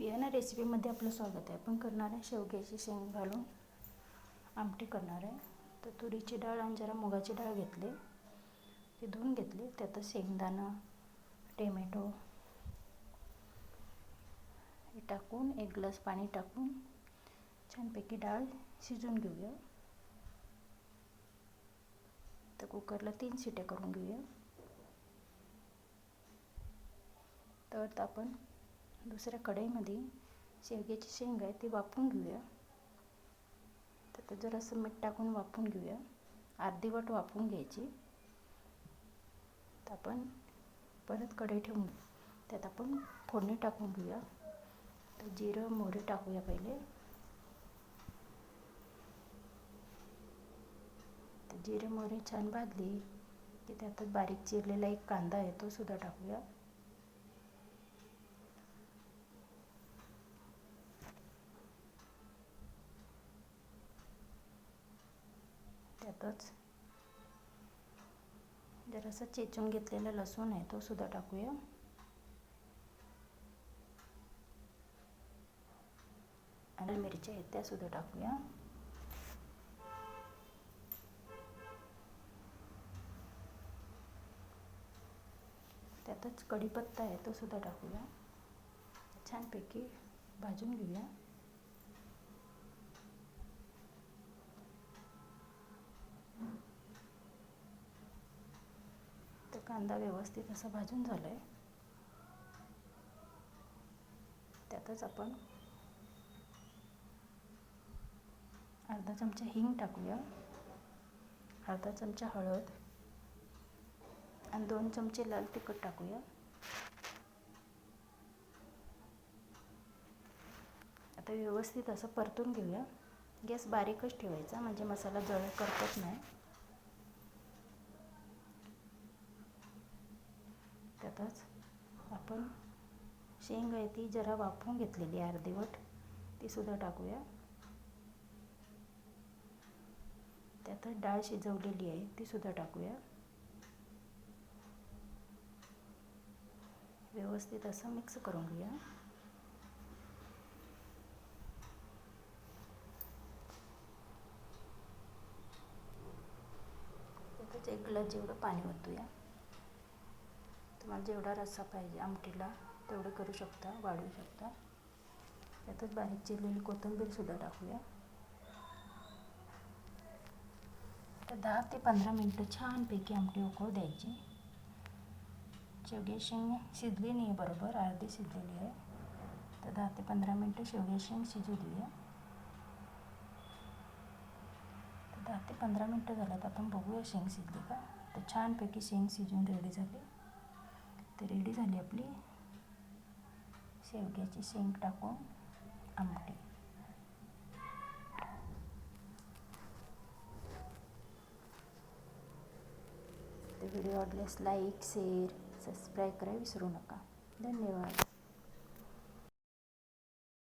बियाणा रेसिपीमध्ये आपलं स्वागत आहे. आपण करणार आहे शेवग्याची शेंग घालून. आमटी करणार आहे. तर तुरीची डाळ आणि जरा मुगाची डाळ घेतली. ती धुवून घेतली. त्यात शेंगदाणा टेमॅटो हे टाकून एक ग्लास पाणी टाकून छानपैकी डाळ शिजून घेऊया. तर कुकरला तीन शिट्या करून घेऊया. तर आपण दुसऱ्या कढईमध्ये शेवग्याची शेंग आहे ती वाफवून घेऊया. तर जरासं मीठ टाकून वाफवून घेऊया. अर्धी वाट वाफवून घ्यायची. तर आपण परत कढई ठेवून त्यात आपण फोडणी टाकून घेऊया. तर जिरं मोहरी टाकूया पहिले. तर जिरं मोहरी छान भाजली की त्यातच बारीक चिरलेला एक कांदा आहे तो सुद्धा टाकूया. त्यातच जरासा चेचून घेतलेला लसूण आहे तो सुद्धा टाकूया. आणि मिरच्या आहेत त्या सुद्धा टाकूया. त्यातच कढीपत्ता आहे तो सुद्धा टाकूया. छानपैकी भाजून घेऊया तर कांदा व्यवस्थित असा भाजून झाला आहे त्यातच आपण अर्धा चमचा हिंग टाकूया. अर्धा चमचा हळद आणि दोन चमचे लाल तिखट टाकूया. आता व्यवस्थित असं परतून घेऊया. गॅस बारीकच ठेवायचा म्हणजे मसाला जळ करतच नाही. त्यातच आपण शेंग आहे ती जरा वाफवून घेतलेली अर्धीवट ती सुद्धा टाकूया. त्यातच डाळ शिजवलेली आहे ती सुद्धा टाकूया. व्यवस्थित असं मिक्स करून घेऊया. त्यातच एक ग्लास जेवढं पाणी ओतूया. तुम्हाला जेवढा रस्सा पाहिजे आमटीला तेवढं करू शकता वाढवू शकता. त्यातच बारीक चिरलेली कोथिंबीरसुद्धा टाकूया. तर दहा ते पंधरा मिनटं छानपैकी आमटी उकळू द्यायची. शेवगे शेंग शिजली नाही बरोबर अर्धी शिजलेली आहे. तर दहा ते पंधरा मिनटं शेवगे शेंग शिजू देऊया तर दहा ते पंधरा मिनटं झाल्यात आपण बघूया शेंग शिजली का? तर छानपैकी शेंग शिजून रेडी झाली. तर रेडी झाली आपली. शेवग्याची शेंग टाकून आमटी. तर व्हिडिओ आवडल्यास लाईक शेअर सबस्क्राईब करा विसरू नका. धन्यवाद.